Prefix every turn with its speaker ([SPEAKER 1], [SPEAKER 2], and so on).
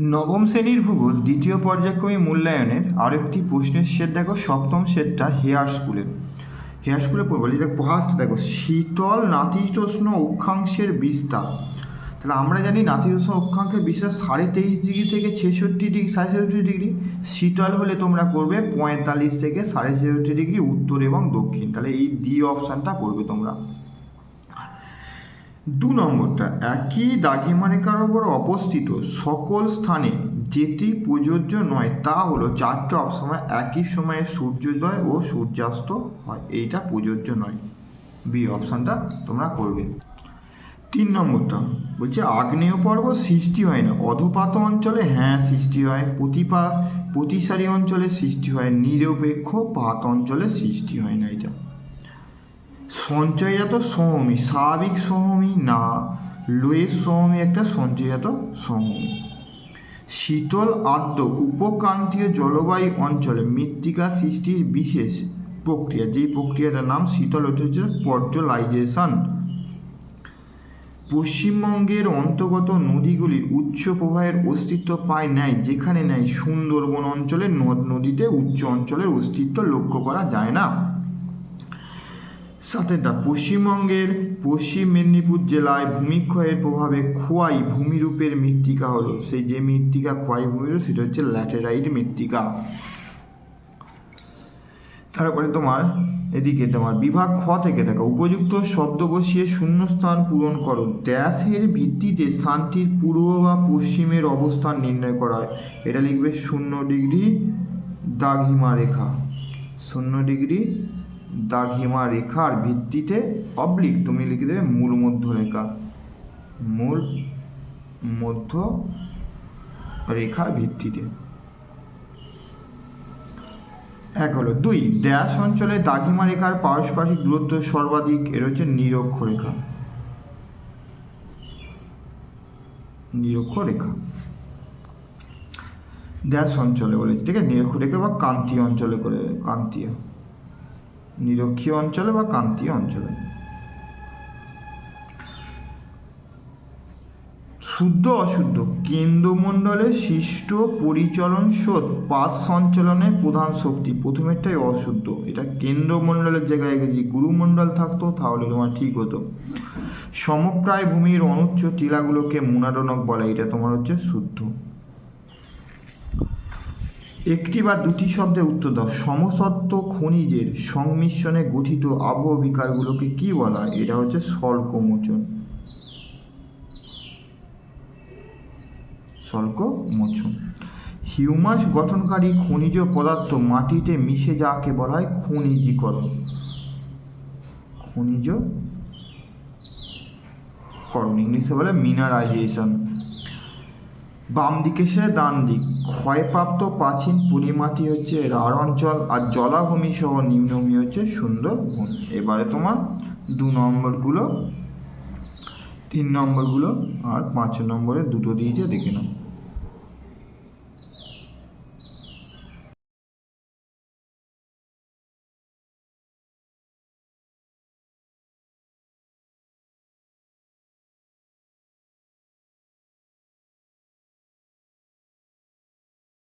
[SPEAKER 1] নবম শ্রেণির ভূগোল দ্বিতীয় পর্যায়ক্রমে মূল্যায়নের আরও একটি প্রশ্নের সেট দেখো। সপ্তম সেটটা হেয়ার স্কুলের। হেয়ার স্কুলে পড়ব। যেটা ফার্স্ট দেখো, শীতল নাতিশীতোষ্ণ অক্ষাংশের বিস্তার। তাহলে আমরা জানি নাতিশীতোষ্ণ অক্ষাংশের বিস্তার সাড়ে তেইশ ডিগ্রি থেকে ছেষট্টি ডিগ্রি, সাড়ে ছেষট্টি ডিগ্রি। শীতল হলে তোমরা করবে পঁয়তাল্লিশ থেকে সাড়ে ছেষট্টি ডিগ্রি উত্তর এবং দক্ষিণ। তাহলে এই ডি অপশানটা করবে তোমরা। দু নম্বরটা, একই দাগিমারেখার ওপর অবস্থিত সকল স্থানে যেটি প্রযোজ্য নয়, তা হলো চারটে অপশনে একই সময়ে সূর্যোদয় ও সূর্যাস্ত হয়, এইটা প্রযোজ্য নয়। বি অপশানটা তোমরা করবে। তিন নম্বরটা, বলছে আগ্নেয় পর্বত সৃষ্টি হয় না, অধপাত অঞ্চলে হ্যাঁ সৃষ্টি হয়, প্রতিপা প্রতিসারী অঞ্চলে সৃষ্টি হয়, নিরপেক্ষ পাত অঞ্চলে সৃষ্টি হয় না এটা। সঞ্চয়জাত সমভূমি, স্বাভাবিক সমভূমি না, লোয়ের সমভূমি একটা সঞ্চয়জাত সমভূমি। শীতল আর্দ্র, উপক্রান্তীয় জলবায়ু অঞ্চলে মৃত্তিকা সৃষ্টির বিশেষ প্রক্রিয়া, যেই প্রক্রিয়াটার নাম শীতল ঐতিহ্য পর্জলাইজেশন। পশ্চিমবঙ্গের অন্তর্গত নদীগুলির উচ্চ প্রবাহের অস্তিত্ব পায় নাই, যেখানে নাই সুন্দরবন অঞ্চলে নদ নদীতে উচ্চ অঞ্চলের অস্তিত্ব লক্ষ্য করা যায় না। সাথেটা পশ্চিমবঙ্গের পশ্চিম মেদিনীপুর জেলায় ভূমিক্ষয়ের প্রভাবে খোয়াই ভূমিরূপের মৃত্তিকা হলো। সেই যে মৃত্তিকা, খোয়াই ভূমিরূপ, সেটা হচ্ছে ল্যাটেরাইট মৃত্তিকা। তারপরে তোমার এদিকে তোমার বিভাগ খ থেকে দেখো, উপযুক্ত শব্দ বসিয়ে শূন্যস্থান পূরণ করো। ড্যাশের ভিত্তিতে স্থানটির পূর্ব বা পশ্চিমের অবস্থান নির্ণয় করা হয়। এটা লিখবে শূন্য ডিগ্রি দাঘিমা রেখা। শূন্য ডিগ্রি দাঘিমা রেখার ভিত্তিতে অবলিক তুমি লিখে দেবে মূল মধ্য রেখা মূল মধ্য রেখার ভিত্তিতে। এক হলো দুই, ড্যাশ অঞ্চলে দাঘিমা রেখার পারস্পরিক দূরত্ব সর্বাধিক, এর হচ্ছে নিরক্ষ রেখা। নিরক্ষ রেখা। ড্যাশ অঞ্চলে বলে, ঠিক আছে? নিরক্ষ রেখা বা কান্তি অঞ্চলে করে কান্তীয় নিরক্ষীয় অঞ্চলে বা কান্তীয় অঞ্চলে? শুদ্ধ অশুদ্ধ, কেন্দ্রমণ্ডলে সৃষ্ট পরিচলন স্রোত পাত সঞ্চালনের প্রধান শক্তি, প্রথমেরটাই অশুদ্ধ। এটা কেন্দ্রমণ্ডলের জায়গায় যদি গুরুমণ্ডল থাকতো, তাহলে তোমার ঠিক হতো। সমপ্রায় ভূমির অনুচ্চ টিলাগুলোকে মুনাডনক বলে, এটা তোমার হচ্ছে শুদ্ধ। একটি বা দুটি শব্দে উত্তর দাও। সমসত্ব খনিজের সংমিশ্রণে গঠিত আবহ বিকারগুলোকে কি বলা হয়? এটা হচ্ছে স্বল্পমোচন স্বল্প মোচন হিউমাস গঠনকারী খনিজ পদার্থ মাটিতে মিশে যাকে বলা হয় খনিজীকরণ। খনিজ করণ ইংলিশে বলে মিনারাইজেশন। বাম দিকে সে ডান দিক ক্ষয়প্রাপ্ত প্রাচীন পুলিমাটি হচ্ছে রাঢ় অঞ্চল আর জলাভূমি সহ নিম্নভূমি হচ্ছে সুন্দরবন এবারে তোমার দু নম্বরগুলো, তিন নম্বরগুলো আর পাঁচ নম্বরে দুটো দিয়েছে, দেখে নাও।